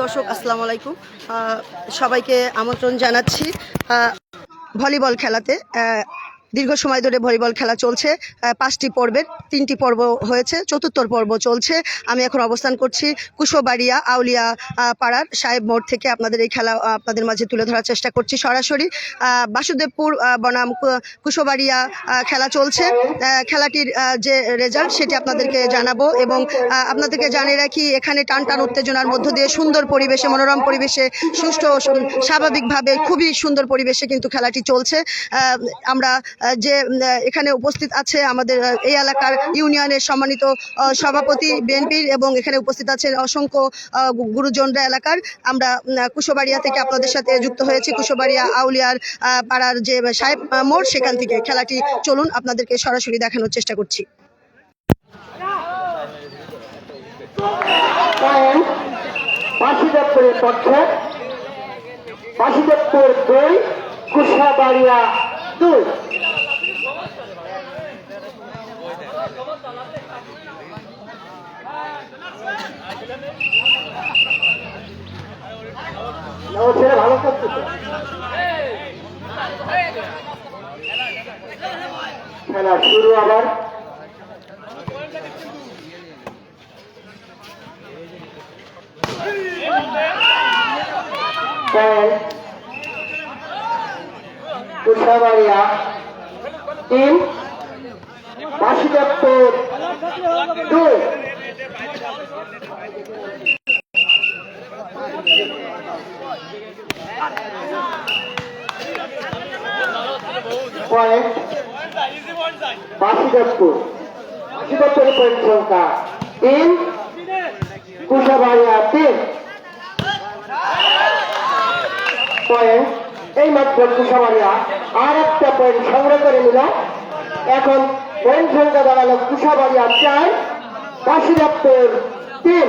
দর্শক আসসালামু আলাইকুম। সবাইকে আমন্ত্রণ জানাচ্ছি ভলিবল খেলাতে। দীর্ঘ সময় ধরে ভলিবল খেলা চলছে পাঁচটি পর্বের তিনটি পর্ব হয়েছে, চতুর্থ পর্ব চলছে। আমি এখন অবস্থান করছি কুশোবাড়িয়া আউলিয়া পাড়ার সাহেব মোড় থেকে আপনাদের এই খেলা আপনাদের মাঝে তুলে ধরার চেষ্টা করছি সরাসরি। বাসুদেবপুর বনাম কুশোবাড়িয়া খেলা চলছে। খেলাটির যে রেজাল্ট সেটি আপনাদেরকে জানাব এবং আপনাদেরকে জানিয়ে রাখি, এখানে টান টান উত্তেজনার মধ্য দিয়ে সুন্দর পরিবেশে, মনোরম পরিবেশে, সুষ্ঠু স্বাভাবিকভাবে খুবই সুন্দর পরিবেশে কিন্তু খেলাটি চলছে। আমরা যে এখানে উপস্থিত আছে আমাদের এই এলাকার ইউনিয়নের সম্মানিত সভাপতি বিএনপির এবং এখানে উপস্থিত আছেন অসংখ্য গুরুজনরা এলাকার। আমরা কুশোবাড়িয়া থেকে আপনাদের সাথে যুক্ত হয়েছি। কুশোবাড়িয়া আউলিয়ার পাড়ার যে সাহেব মোড়, সেখান থেকে খেলাটি চলুন আপনাদেরকে সরাসরি দেখানোর চেষ্টা করছি। বাসুদেবপুরের পক্ষে বাসুদেবপুর দুই কুশাবাড়িয়া ও ছেলে ভালো করছে। খেলা শুরু আবার পয়েন্ট কুশাবাড়িয়া তিন বাসুদেবপুর দুই পয়েন্ট বাসুদেবপুর বাসুদেবপুরের পয়েন্ট সংখ্যা তিন, কুশাবাড়িয়া তিন। পয়েন্ট এই মাত্র কুশাবাড়িয়া আর একটা পয়েন্ট সংগ্রহ করে নিল। এখন পয়েন্ট সংখ্যা দাঁড়াল কুশাবাড়িয়া চার বাসুদেবপুর তিন।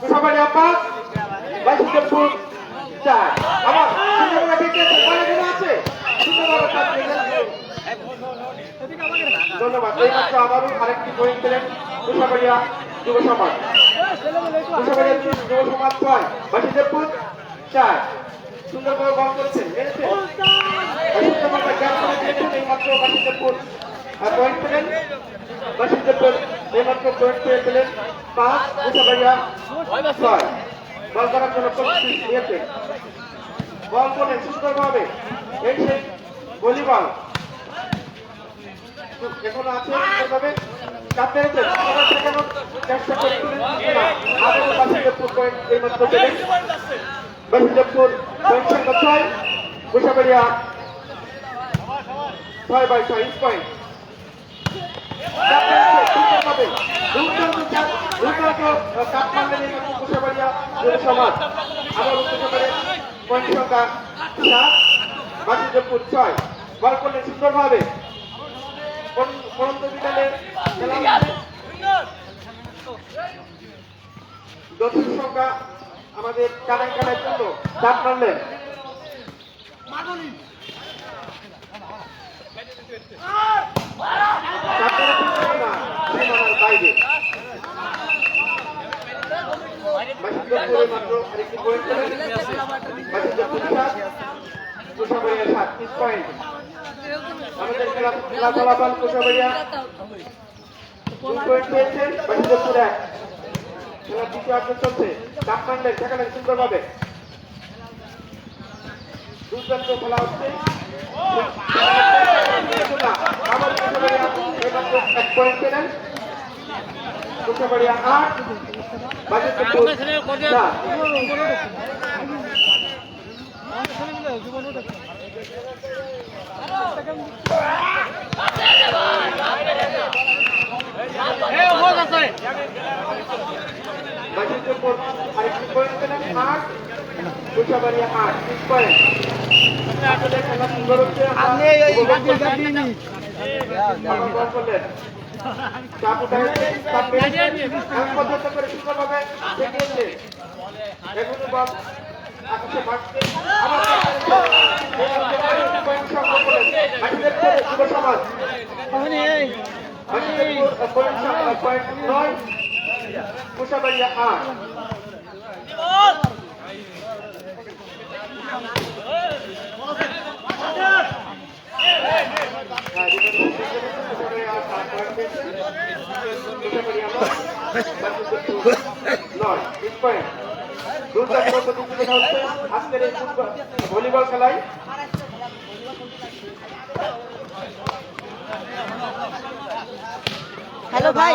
কুশাবাড়িয়া পাঁচ বাইশপুর চার আমার কুশাবাড়িয়া থেকে আছে। সুন্দরভাবে কাজ করলেন। ধন্যবাদ। এই মাত্র আবারও আরেকটি পয়েন্ট পেলেন কুশাবাড়িয়া যুব সমাজ। কুশাবাড়িয়া যুব সমাজ ছয় বাসিদেবপুর চার। করেছেন গ্যাপ করে দিয়েছেন এই মাত্র বাসিদেবপুর পয়েন্ট পেলেন বাসিদেবপুর এই মাত্র পয়েন্ট পেয়ে পেলেন পাঁচ ছয় বল করার জন্য প্রস্তুতি নিয়েছেন বল করলেন সুন্দরভাবে এই ভলিবল। এখনও আছে সুন্দরভাবে চাপ মেরেছেন আবার চেষ্টা করছিলেন না বাসিদেবপুর পয়েন্ট এই মাত্র পেলেন বাসিদেবপুর পয়েন্ট সংখ্যা ছয়। ছয় বাই ছয় পয়েন্ট সমাজ আবার কুশাবাড়িয়া পয়েন্ট সংখ্যা সাত বাসিদেবপুর ছয় বল করলেন সুন্দরভাবে পরন্ত। যথেষ্ট সংখ্যা আমাদের কানায় কানায় জন্য চাপ মারলেন চাপ মেরে ফেললেন না, সীমানার বাইরে। বাসিন্দাপুরে মাত্র আরেকটি point পেলেন। বাসিন্দাপুর সাত, কুশাবাড়িয়া সাত, তিন point। আমাদের খেলা ফলাফল কুশাবাড়িয়া দুই পয়েন্ট পেয়েছে বাসিন্দপুর এক খেলা দ্বিতীয় অর্ধ চলছে কাঠমান্ডের সেখানে সুন্দরভাবে দুর্দান্ত খেলা হচ্ছে এক পয়েন্ট পেলেন কোথাবাড়িয়া আট বাজেটপুর চার বাজেটপুর আরেকটি পয়েন্ট পেলেন আট পয়েন্ট নয় কুশাবাড়িয়া আট আজকের এই ভলিবল খেলায় হ্যালো ভাই।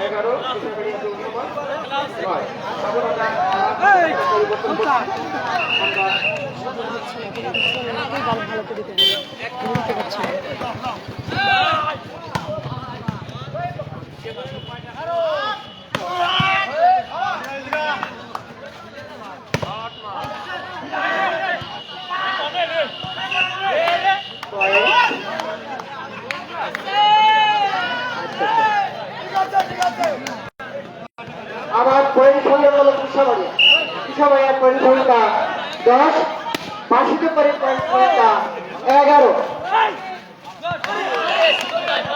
এগারো নয় আবার আমরা পরিবর্তন আমরা পয়েন্ট হলো কুশাবাড়ি। কুশাবাড়িয়ার পয়েন্ট সংখ্যা দশ, বাষট্টি পয়েন্ট সংখ্যা এগারো।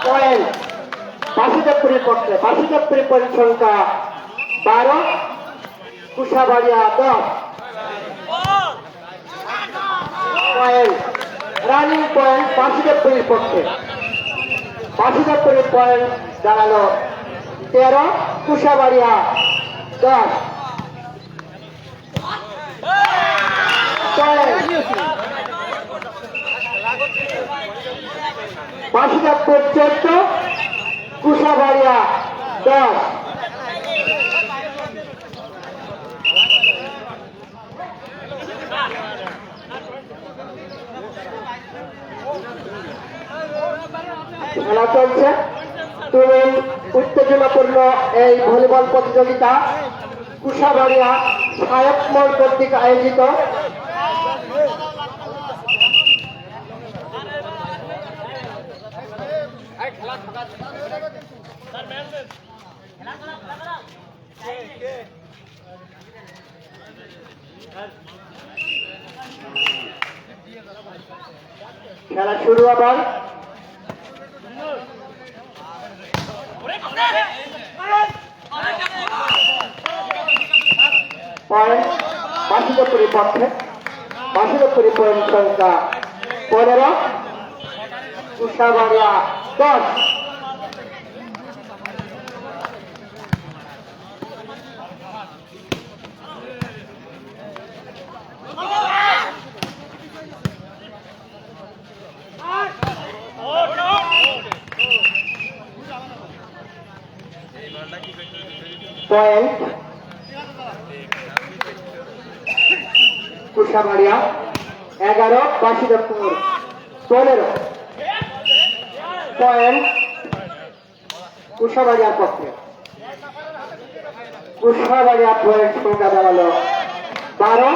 পয়েন্ট বাসুদেবপুরের পক্ষে বাসুদেবপুরের পয়েন্ট সংখ্যা বারো কুশাবাড়িয়া দশ। রানিং পয়েন্ট বাসুদেবপুরের পক্ষে বাসুদেবপুরের পয়েন্ট দাঁড়াল তেরো কুশাবাড়িয়া দশ। বাসুদেবপুর চোদ্দ কুশাবাড়িয়া দশ। খেলা চলছে। তুমি উত্তেজনাপূর্ণ এই ভলিবল প্রতিযোগিতা কুশাবাড়িয়া সাহেব মোড় কর্তৃক আয়োজিত। খেলা শুরু আবার। পয়েন্ট বাসুদেবপুরের পক্ষে বাসুদেবপুরের পয়েন্ট সংখ্যা পনেরো কুশাবাড়িয়া দশ। পয়েন্ট কুশাবাড়িয়া এগারো বাসুদেবপুর পনেরো। পয়েন্ট কুশাবাড়িয়ার পক্ষে। কুশাবাড়িয়া পয়েন্ট সংখ্যা দাঁড়াল বারো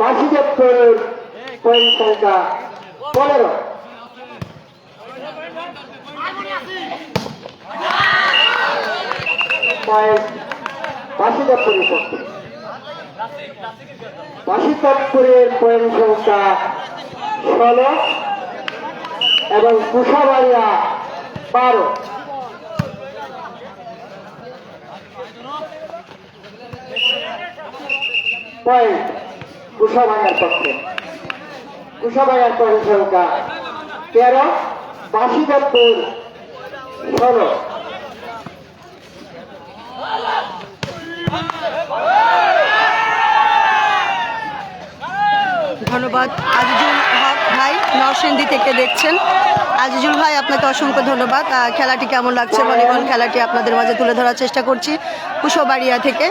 বাসুদেবপুর পয়েন্ট সংখ্যা পনেরো। পয়েন্ট বাসুদেবপুরের পক্ষে। বাসুদেবপুরের পয়েন্ট সংখ্যা ষোলো এবং কুশাবাড়িয়া বারো। পয়েন্ট কুশাবাড়িয়ার পক্ষে। কুশাবাড়িয়ার পয়েন্ট সংখ্যা তেরো বাসুদেবপুর ষোলো। ধন্যবাদ। আজিজুল হক ভাই, নরসিংদী থেকে দেখছেন। আজিজুল ভাই, আপনাকে অসংখ্য ধন্যবাদ। খেলাটি কেমন লাগছে? ভলিবল খেলাটি আপনাদের মাঝে তুলে ধরার চেষ্টা করছি কুশবাড়িয়া থেকে।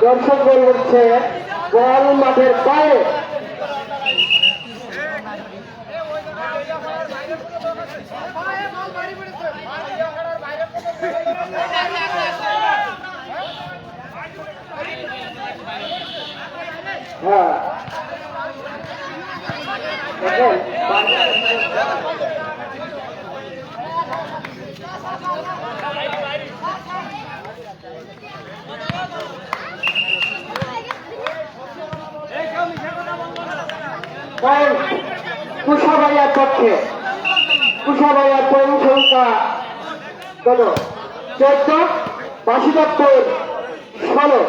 পয়েন্ট দর্শক বল হচ্ছে বল মাঠের বাইরে হ্যাঁ। পয়েন্ট কুশাবাইয়ার পক্ষে। কুশাবাইয়ার পয়েন্ট সংখ্যা কত চোদ্দ বাসিদপ্তর ষোলো।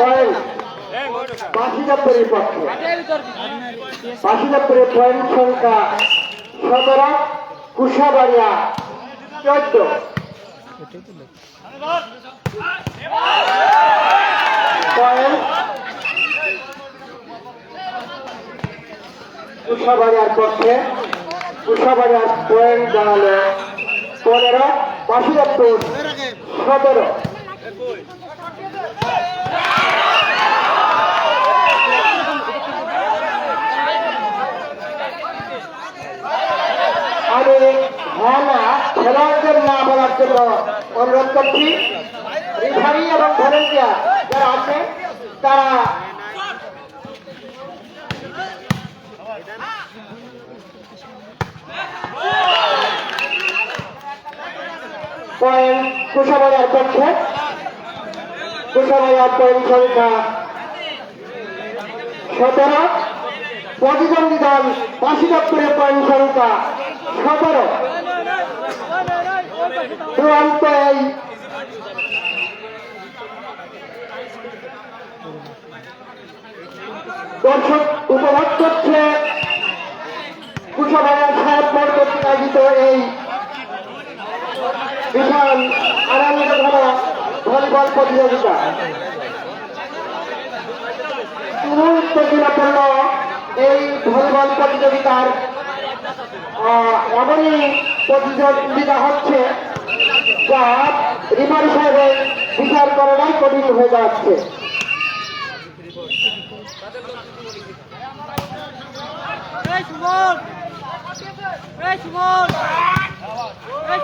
পয়েন্ট বাসিদপ্তরের পক্ষে। বাসিদপ্তরের পয়েন্ট সংখ্যা সতেরো কুশাবাড়িয়া চোদ্দ। পয়েন্ট কুশাবাড়িয়ার পক্ষে কুশাবাড়িয়ার পয়েন্ট দাঁড়াল পনেরো বাসিদপ্তর সতেরো। আমি হ্যাঁ খেলোয়াড়দের না বলার জন্য অনুরোধ করছি। রিফারি এবং ভলেন্টিয়ার যারা আছে, তারা পয়েন্ট কুশাবাজার পক্ষে। কুশাবাজার পয়েন্ট সংখ্যা সতেরো। প্রতিদ্বন্দ্বী দল পাশি দপ্তরের পয়েন্ট সংখ্যা সতেরো। চূড়ান্ত এই দর্শক উপভোগ করছে কুশাবাজার সাহেব কর্তৃক আয়োজিত এই বিশাল আনন্দঘন ভলিবল প্রতিযোগিতা। তুমুল উত্তেজনাপূর্ণ এই ভলিবল প্রতিযোগিতার এমনই প্রতিযোগিতা হচ্ছে যা রিফারি সাহেবের বিচার করাটাই কঠিন হয়ে যাচ্ছে। এই সুমন! এই সুমন! এই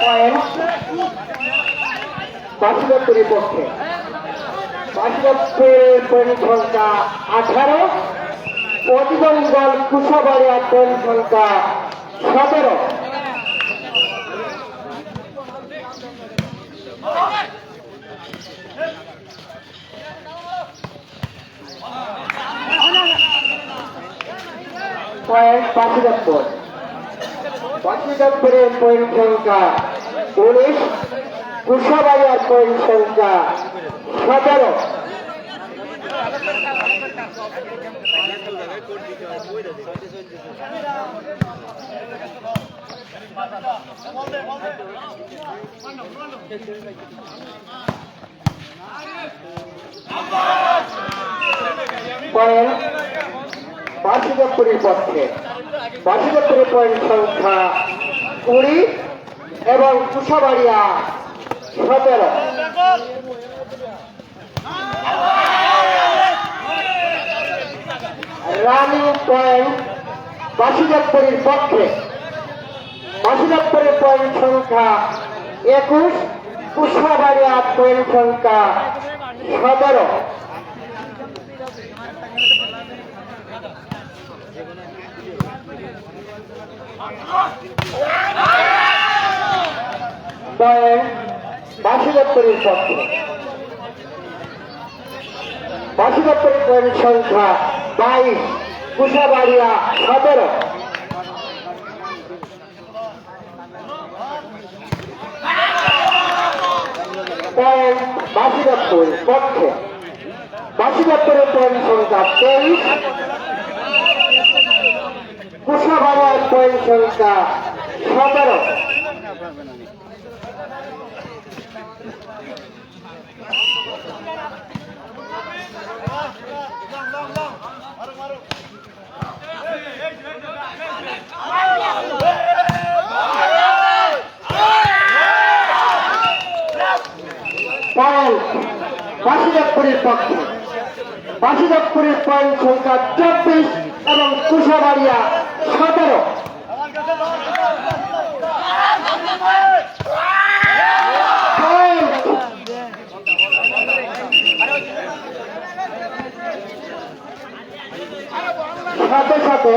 পয়েন্ট বাসুদত্তরের পক্ষে। পয়েন্ট সংখ্যা আঠারো দল কুশাবাড়িয়ার পয়েন্ট সংখ্যা সতেরো। পয়েন্ট বাসুদত্তর বাসুদত্তরের পয়েন্ট সংখ্যা উনিশ কুশাবাড়িয়ার পয়েন্ট সংখ্যা সতেরো। পয়েন্ট বাসুদত্তরের পক্ষে বাসুদত্তরের পয়েন্ট সংখ্যা কুড়ি এবং কুশাবাড়িয়া সতেরো। রানী পয়েন্ট বাসুদেবপুরীর পক্ষে। বাসুদেবপুরের পয়েন্ট সংখ্যা একুশ কুশাবাড়িয়া পয়েন্ট সংখ্যা সতেরো। পক্ষে। বাসুদেবপুরের পয়েন্ট সংখ্যা বাইশ, কুশাবাড়িয়া সতেরো। পয়েন্ট বাসি দপ্তরের পক্ষে বাসি দপ্তরের পয়েন্ট সংখ্যা তেইশ। কুশাবাড়িয়ার পয়েন্ট সংখ্যা সতেরো পয়েন্ট বাসুদেবপুরের পক্ষে বাসুদেবপুরের পয়েন্ট সংখ্যা চব্বিশ এবং কুশাবাড়িয়া সতেরো। সাথে সাথে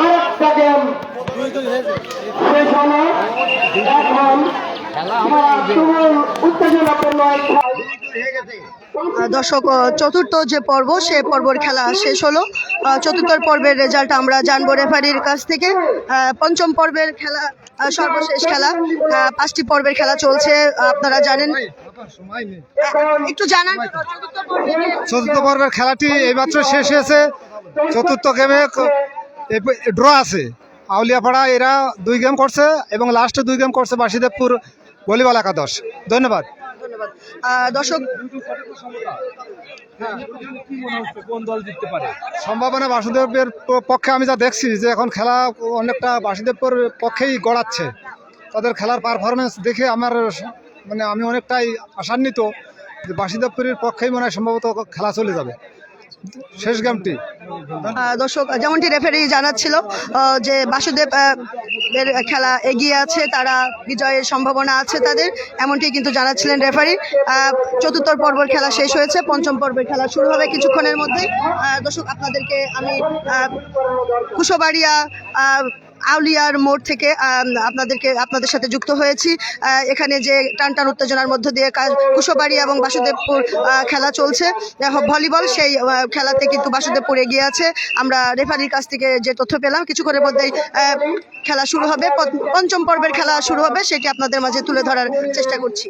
আরেকটা গেম শেষ হলো। এখন উত্তেজনাপূর্ণ এক দর্শক চতুর্থ যে পর্ব, সে পর্বের খেলা শেষ হলো। চতুর্থ পর্বের রেজাল্ট আমরা জানব রেফারির কাছ থেকে। পঞ্চম পর্বের খেলা সর্বশেষ খেলা পাঁচটি পর্বের খেলা চলছে, আপনারা জানেন। একটু জানান। চতুর্থ পর্বের খেলাটি এইমাত্র শেষ হয়েছে। চতুর্থ গেমে ড্র আছে। আউলিয়াপাড়া এরা দুই গেম করছে এবং লাস্টে দুই গেম করছে বাসুদেবপুর ভলিবল একাদশ। ধন্যবাদ। ধন্যবাদ। দর্শক সম্ভাবনা বাসুদেবের প- পক্ষে আমি যা দেখছি যে এখন খেলা অনেকটা বাসুদেবপুর পক্ষেই গড়াচ্ছে। তাদের খেলার পারফরমেন্স দেখে আমার মানে আমি অনেকটাই আশান্বিত যে বাসুদেবপুরের পক্ষেই মনে হয় সম্ভবত খেলা চলে যাবে। শেষ গেমটি দর্শক, যেমনটি রেফারি জানাচ্ছিল যে বাসুদেব এর খেলা এগিয়ে আছে, তারা বিজয়ের সম্ভাবনা আছে তাদের, এমনটি কিন্তু জানাচ্ছিলেন রেফারি চতুর্থ পর্বের খেলা শেষ হয়েছে, পঞ্চম পর্বের খেলা শুরু হবে কিছুক্ষণের মধ্যেই দর্শক, আপনাদেরকে আমি কুশবাড়িয়া আউলিয়ার মোড় থেকে আপনাদেরকে, আপনাদের সাথে যুক্ত হয়েছি। এখানে যে টান টান উত্তেজনার মধ্য দিয়ে কুশবাড়ি এবং বাসুদেবপুর খেলা চলছে। ভলিবল সেই খেলাতে কিন্তু বাসুদেবপুর এগিয়ে আছে। আমরা রেফারির কাছ থেকে যে তথ্য পেলাম কিছুক্ষণের মধ্যেই খেলা শুরু হবে। পঞ্চম পর্বের খেলা শুরু হবে, সেটি আপনাদের মাঝে তুলে ধরার চেষ্টা করছি।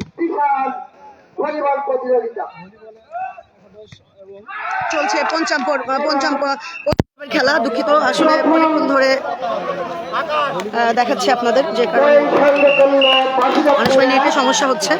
চলছে পঞ্চম পঞ্চম খেলা দুঃখিত, আসলে অনেকক্ষণ ধরে দেখাচ্ছি আপনাদের যে কারণে অনেক সময় সমস্যা হচ্ছে।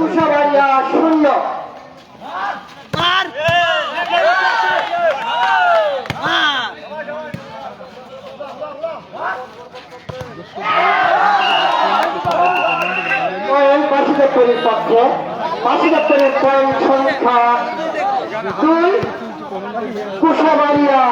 পয়েন্ট সংখ্যা দুই। কুশাবাড়িয়া।